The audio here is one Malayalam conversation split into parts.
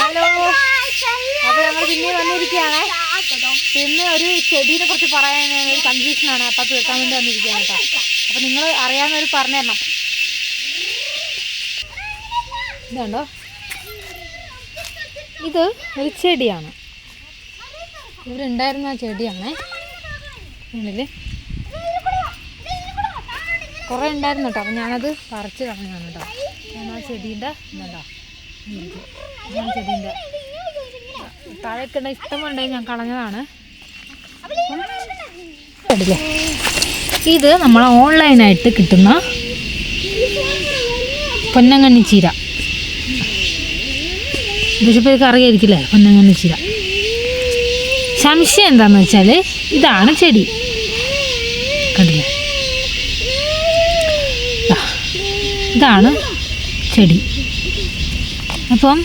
ഹലോ. ഞങ്ങൾ പിന്നെ വന്നിരിക്കുകയാണ്. പിന്നെ ഒരു ചെടീനെ കുറിച്ച് പറയാൻ ഒരു കൺഫ്യൂഷനാണ് അപ്പൊ തീർക്കാൻ വേണ്ടി വന്നിരിക്കുകയാണ് കേട്ടോ. അപ്പൊ നിങ്ങൾ അറിയാവുന്നവർ പറഞ്ഞു തരണം ഇതുണ്ടോ? ഇത് ഒരു ചെടിയാണ്. ഇവിടെ ഉണ്ടായിരുന്ന ചെടിയാണേ. ഉള്ളിൽ. കുറേ ഉണ്ടായിരുന്നു കേട്ടോ. അപ്പം ഞാനത് പറിച്ച് കളഞ്ഞാണ് കേട്ടോ. ഞാൻ ആ ചെടീന്റെ ഇതുണ്ടോ? ചെടീന്റെ ഇഷ്ടമുണ്ടെങ്കിൽ ഞാൻ കളഞ്ഞതാണ്. ഇത് നമ്മൾ ഓൺലൈനായിട്ട് കിട്ടുന്ന പൊന്നങ്ങണ്ണി ചീര. ബിഷപ്പേർക്ക് അറിയായിരിക്കില്ലേ? പൊന്നങ്ങണ്ണി ചീര. സംശയം എന്താണെന്ന് വെച്ചാൽ ഇതാണ് ചെടി. കണ്ടില്ലേ? ഇതാണ് ചെടി. അപ്പം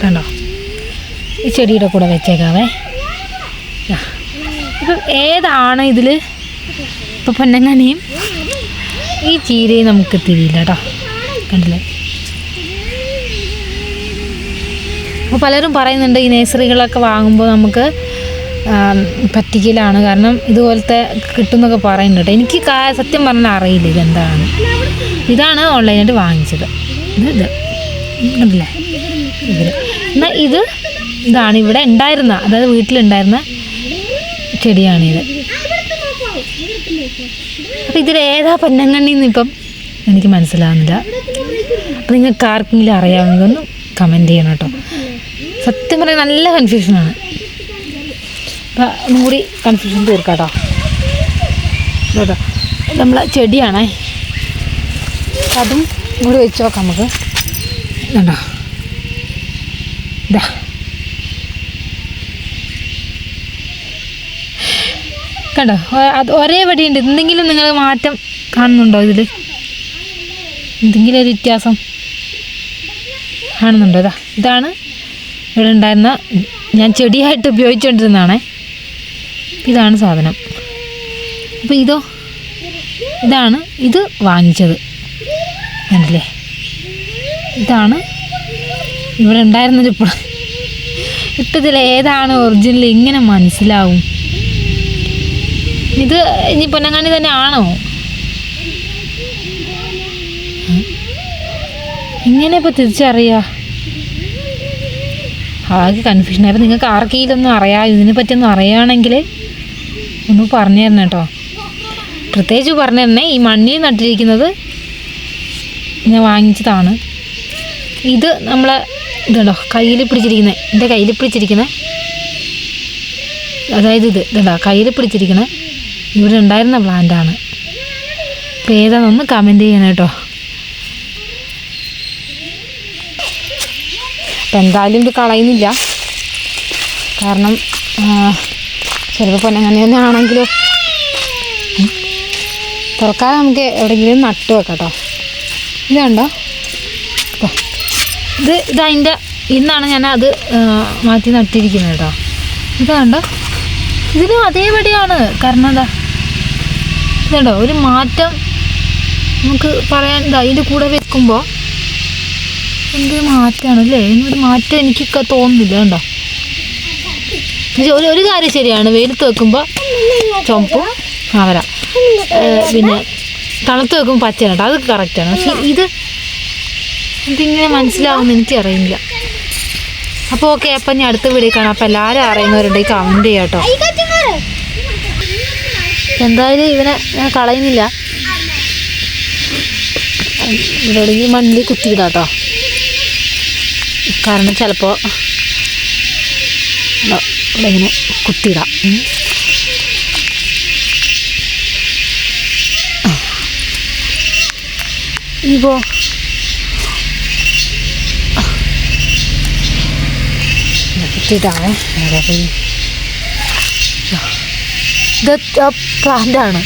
കണ്ടോ? ഈ ചെടിയുടെ കൂടെ വെച്ചേക്കാവേ. ഇപ്പം ഏതാണ് ഇതിൽ ഇപ്പം പൊന്നങ്ങനെയും ഈ ചീരയും നമുക്ക് തിരിയില്ല കേട്ടോ. കണ്ടില്ലേ? അപ്പോൾ പലരും പറയുന്നുണ്ട് ഈ നേഴ്സറികളൊക്കെ വാങ്ങുമ്പോൾ നമുക്ക് പറ്റിക്കലാണ്. കാരണം ഇതുപോലത്തെ കിട്ടുമെന്നൊക്കെ പറയുന്നുണ്ട്. എനിക്ക് സത്യം പറഞ്ഞാൽ അറിയില്ല ഇതെന്താണ്. ഇതാണ് ഓൺലൈനായിട്ട് വാങ്ങിച്ചത്. ഇത് ഇത്. കണ്ടില്ലേ? ഇതിൽ എന്നാൽ ഇത് ഇതാണ് ഇവിടെ ഉണ്ടായിരുന്ന അതായത് വീട്ടിലുണ്ടായിരുന്ന ചെടിയാണിത്. അപ്പം ഇതിൽ ഏതാ പൊന്നങ്ങണ്ണിന്ന് ഇപ്പം എനിക്ക് മനസ്സിലാവുന്നില്ല. അപ്പം നിങ്ങൾക്ക് ആർക്കെങ്കിലും അറിയാവുന്നതൊന്ന് കമന്റ് ചെയ്യണം കേട്ടോ. സത്യം പറയാൻ നല്ല കൺഫ്യൂഷനാണ് അപ്പം ഒന്നും കൂടി കൺഫ്യൂഷൻ തീർക്കാം കേട്ടോ കേട്ടോ നമ്മളെ ചെടിയാണേ. അതും കൂടി വെച്ച് നോക്കാം നമുക്ക്. കണ്ടോ ഇതാ കണ്ടോ? അത് ഒരേ വടിയുണ്ട് എന്തെങ്കിലും നിങ്ങൾ മാറ്റം കാണുന്നുണ്ടോ ഇതിൽ എന്തെങ്കിലും ഒരു വ്യത്യാസം കാണുന്നുണ്ടോ? ഇതാ ഇതാണ് ഇവിടെ ഉണ്ടായിരുന്ന ഞാൻ ചെടിയായിട്ട് ഉപയോഗിച്ചുകൊണ്ടിരുന്നതാണേ. ഇതാണ് സാധനം. അപ്പോൾ ഇതോ? ഇതാണ് ഇത് വാങ്ങിച്ചത്. കണ്ടില്ലേ? ഇതാണ്. ഇവിടെ ഉണ്ടായിരുന്നത് ഇപ്പോൾ ഇട്ടതിൽ ഏതാണ് ഒറിജിനൽ എങ്ങനെ മനസ്സിലാവും. ഇത് ഇനി പൊന്നങ്ങാണി തന്നെ ആണോ? എങ്ങനെ ഇപ്പോൾ തിരിച്ചറിയാ. ആകെ കൺഫ്യൂഷനായിരുന്നു നിങ്ങൾക്ക് ആർക്കെങ്കിലും അറിയാം. ഇതിനെ പറ്റിയൊന്നും അറിയുകയാണെങ്കിൽ ഒന്ന് പറഞ്ഞു തരണം കേട്ടോ. പ്രത്യേകിച്ച് പറഞ്ഞു തരണേ. ഈ മണ്ണിൽ നട്ടിരിക്കുന്നത് ഞാൻ വാങ്ങിച്ചതാണ്. ഇത് നമ്മളെ ഇതുണ്ടോ? കയ്യിൽ പിടിച്ചിരിക്കുന്നത് എന്റെ കയ്യിൽ പിടിച്ചിരിക്കുന്നത് അതായത് ഇത്. ഇതുണ്ടോ? കയ്യിൽ പിടിച്ചിരിക്കുന്നത് ഇവിടെ ഉണ്ടായിരുന്ന പ്ലാന്റാണ് അപ്പോൾ ഏതാണെന്ന് കമന്റ് ചെയ്യണം കേട്ടോ അപ്പം എന്തായാലും ഇത് കളയുന്നില്ല. കാരണം ചിലപ്പോൾ പൊന്നങ്ങനെ തന്നെ ആണെങ്കിലോ. തുറക്കാതെ നമുക്ക് എവിടെയെങ്കിലും നട്ടു വെക്കാം കേട്ടോ ഇതുണ്ടോ. ഇത് ഇതതിന്റെ ഇന്നാണ് ഞാൻ അത് മാറ്റി നട്ടിരിക്കുന്നത് കേട്ടോ. ഇത് കണ്ടോ? ഇതിനും അതേപടിയാണ്. കാരണം എന്താ? ഇതുണ്ടോ? ഒരു മാറ്റം നമുക്ക് പറയാൻ ഇതാ ഇതിന്റെ കൂടെ വെക്കുമ്പോൾ എന്ത് മാറ്റമാണ് അല്ലേ? ഒരു മാറ്റം എനിക്കൊക്കെ തോന്നുന്നില്ല കണ്ടോ? ഒരു ഒരു കാര്യം ശരിയാണ്. വെയിലത്ത് വെക്കുമ്പോൾ ചുമപ്പും അവര പിന്നെ തണുത്ത് വെക്കുമ്പോൾ പച്ചയാണ് കേട്ടോ. അത് കറക്റ്റാണ് പക്ഷെ ഇത് ഇതിങ്ങനെ മനസ്സിലാവുമെന്ന് എനിക്കറിയില്ല. അപ്പോൾ ഓക്കെ അപ്പം ഞാൻ അടുത്ത വീഡിയോ കാണാം. അപ്പോൾ എല്ലാവരും അറിയുന്നവരുണ്ടെങ്കിൽ കമന്റ് ചെയ്യാം കേട്ടോ. എന്തായാലും ഇവനെ ഞാൻ കളയുന്നില്ല. ഇവിടെ ഈ മണ്ണിൽ കുത്തിയിടാം കേട്ടോ. കാരണം ചിലപ്പോൾ ഇവിടെ ഇങ്ങനെ കുത്തിയിടാം. ഉം. പോയി ഇത് പ്ലാന്റാണ്